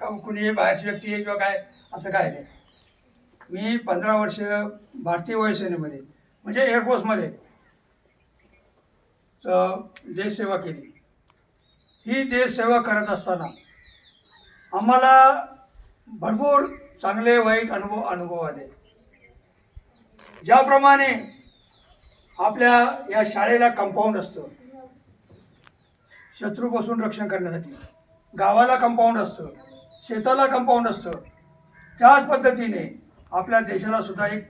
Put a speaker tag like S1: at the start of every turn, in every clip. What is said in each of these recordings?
S1: का कुणी बाहेरची व्यक्ती आहे किंवा काय असं काय नाही. मी पंधरा वर्ष भारतीय वायुसेनेमध्ये म्हणजे एअरफोर्समध्ये देशसेवा केली. ही देशसेवा करत असताना आम्हाला भरपूर चांगले वाईट अनुभव अनुभव आले. ज्याप्रमाणे आपल्या या शाळेला कंपाऊंड असतं. शत्रूपासून रक्षण करण्यासाठी. गावाला कंपाऊंड असतं. शेताला कंपाऊंड असतं. त्याच पद्धतीने आपल्या देशाला सुद्धा एक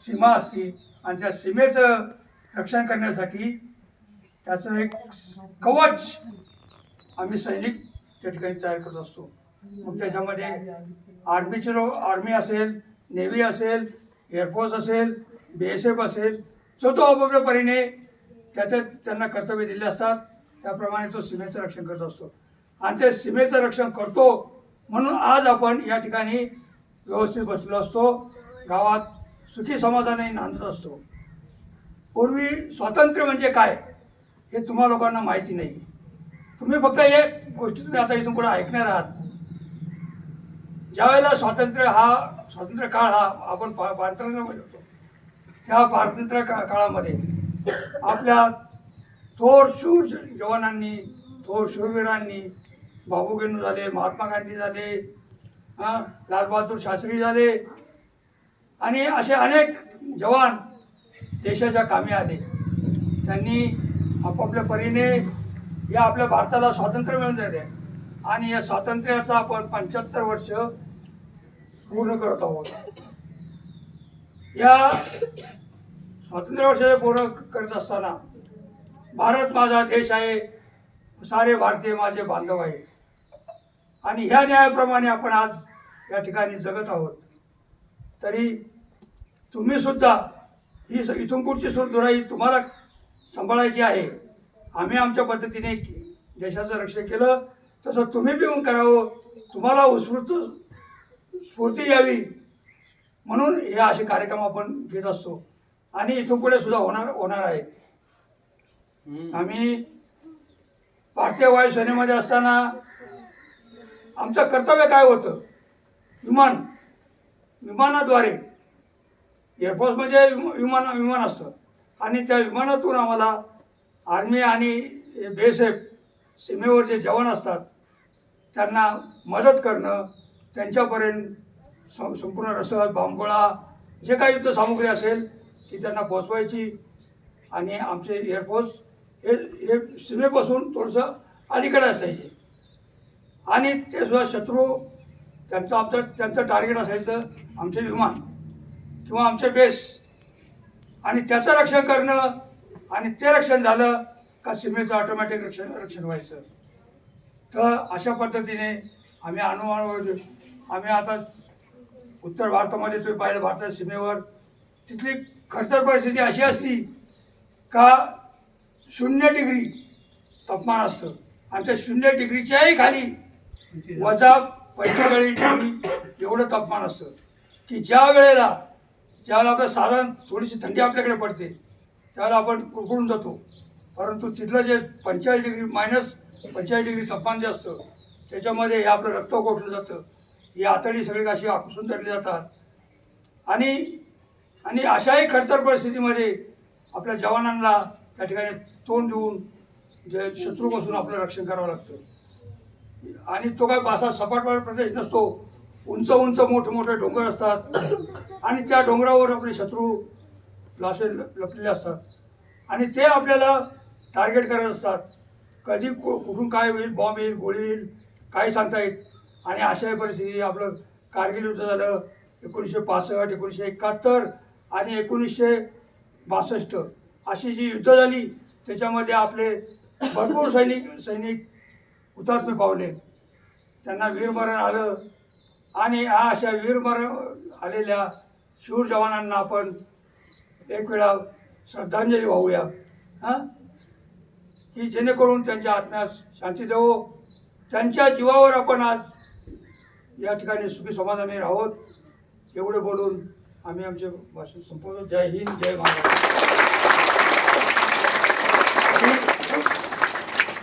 S1: सीमा असते आणि त्या सीमेचं रक्षण करण्यासाठी त्याचं एक कवच आम्ही सैनिक त्या ठिकाणी तयार करत असतो. मग त्याच्यामध्ये आर्मीचे लोक आर्मी असेल नेव्ही असेल एअरफोर्स असेल बी एस एफ असेल जो तो आपापल्या परीने त्याचे त्यांना कर्तव्य दिले असतात त्याप्रमाणे तो सीमेचं रक्षण करत असतो. आणि ते सीमेचं रक्षण करतो म्हणून आज आपण या ठिकाणी व्यवस्थित बसलो असतो. गावात सुखी समाधानाने नांदत असतो. पूर्वी स्वातंत्र्य म्हणजे काय हे तुम्हा लोकांना माहिती नाही. तुम्ही फक्त हे गोष्टी तुम्ही आता इथून पुढे ऐकणार आहात. ज्यावेळेला स्वातंत्र्य हा स्वातंत्र्य काळ हा आपण पा पारतंत्र्यामध्ये त्या पारतंत्र्य का काळामध्ये आपल्या थोर शूर जवानांनी थोर शूरवीरांनी बाबू गेनू झाले महात्मा गांधी झाले हां लालबहादूर शास्त्री झाले. आणि असे अनेक जवान देशाच्या कामी आले. त्यांनी आपापल्या परीने या आपल्या भारताला स्वातंत्र्य मिळवून दिले. आणि या स्वातंत्र्याचा आपण पंच्याहत्तर वर्ष पूर्ण करत आहोत. या स्वातंत्र्य वर्षाचे पूर्ण करत असताना भारत माझा देश आहे. सारे भारतीय माझे बांधव आहेत. आणि ह्या न्यायाप्रमाणे आपण आज या ठिकाणी जगत आहोत. तरी तुम्ही सुद्धा ही इथून पुढची सुरधुराई तुम्हाला सांभाळायची आहे. आम्ही आमच्या पद्धतीने देशाचं रक्षण केलं. तसं तुम्ही पिऊन करावं. तुम्हाला उत्स्फूर्त स्फूर्ती यावी म्हणून हे असे कार्यक्रम आपण घेत असतो. आणि इथून पुढे सुद्धा होणार होणार आहेत. आम्ही भारतीय वायुसेनेमध्ये असताना आमचं कर्तव्य काय होतं? विमान. विमानाद्वारे. एअरफोर्स म्हणजे विमान विमान असतं. आणि त्या विमानातून आम्हाला आर्मी आणि बी एस सीमेवर जे जवान असतात त्यांना मदत करणं त्यांच्यापर्यंत सं संपूर्ण रसद बांबोळा जे काही युद्धसामुग्री असेल ती त्यांना पोचवायची आणि आमचे एअरफोर्स हे हे सीमेपासून थोडंसं अलीकडे असायचे. आणि ते सुद्धा शत्रू त्यांचं आमचं त्यांचं टार्गेट असायचं आमचे विमान किंवा आमचे बेस आणि त्याचं रक्षण करणं आणि ते रक्षण झालं का सीमेचं ऑटोमॅटिक रक्षण रक्षण व्हायचं. तर अशा पद्धतीने आम्ही अनुमान आम्ही आता उत्तर भारतामध्ये तुम्ही पाहिलं भारताच्या सीमेवर तिथली खडतर परिस्थिती अशी असती का शून्य डिग्री तापमान असतं. आणि त्या शून्य डिग्रीच्याही खाली वजा पंचेचाळीस डिग्री एवढं तापमान असतं. की ज्या वेळेला ज्यावेळेला आपल्या साधारण थोडीशी थंडी आपल्याकडे पडते त्यावेळेला आपण कुडकुडून जातो. परंतु तिथलं जे पंचेचाळीस डिग्री मायनस पंचेचाळीस डिग्री तापमान जे असतं त्याच्यामध्ये हे आपलं रक्त गोठलं जातं? ही आतडी सगळी अशी आकुसून धरली जातात. आणि आणि अशाही खडतर परिस्थितीमध्ये आपल्या जवानांना त्या ठिकाणी तोंड देऊन जे शत्रूपासून आपलं रक्षण करावं लागतं. आणि तो काय बासा सपाटवार प्रदेश नसतो. उंच उंच मोठे मोठे डोंगर असतात. आणि त्या डोंगरावर आपले शत्रू लाशे लपलेले असतात. आणि ते आपल्याला टार्गेट करत असतात. कधी कु कुठून काय होईल बॉम्ब येईल गोळी येईल काही सांगता येईल. आणि अशाही परिस्थिती आपलं कारगिल युद्ध झालं. एकोणीसशे पासष्ट एकोणीसशे एकाहत्तर आणि एकोणीसशे बासष्ट अशी जी युद्ध झाली त्याच्यामध्ये आपले भरपूर सैनिक सैनिक हुतात्मे पावले. त्यांना वीरमरण आलं. आणि अशा वीरमरण आलेल्या शूर जवानांना आपण एक वेळा श्रद्धांजली वाहूया. हां? की जेणेकरून त्यांच्या आत्म्यास शांती देवो. त्यांच्या जीवावर आपण आज या ठिकाणी सुखी समाधानी राहोत. एवढे बोलून आम्ही आमचे भाषण संपवतो. जय हिंद जय महाराष्ट्र.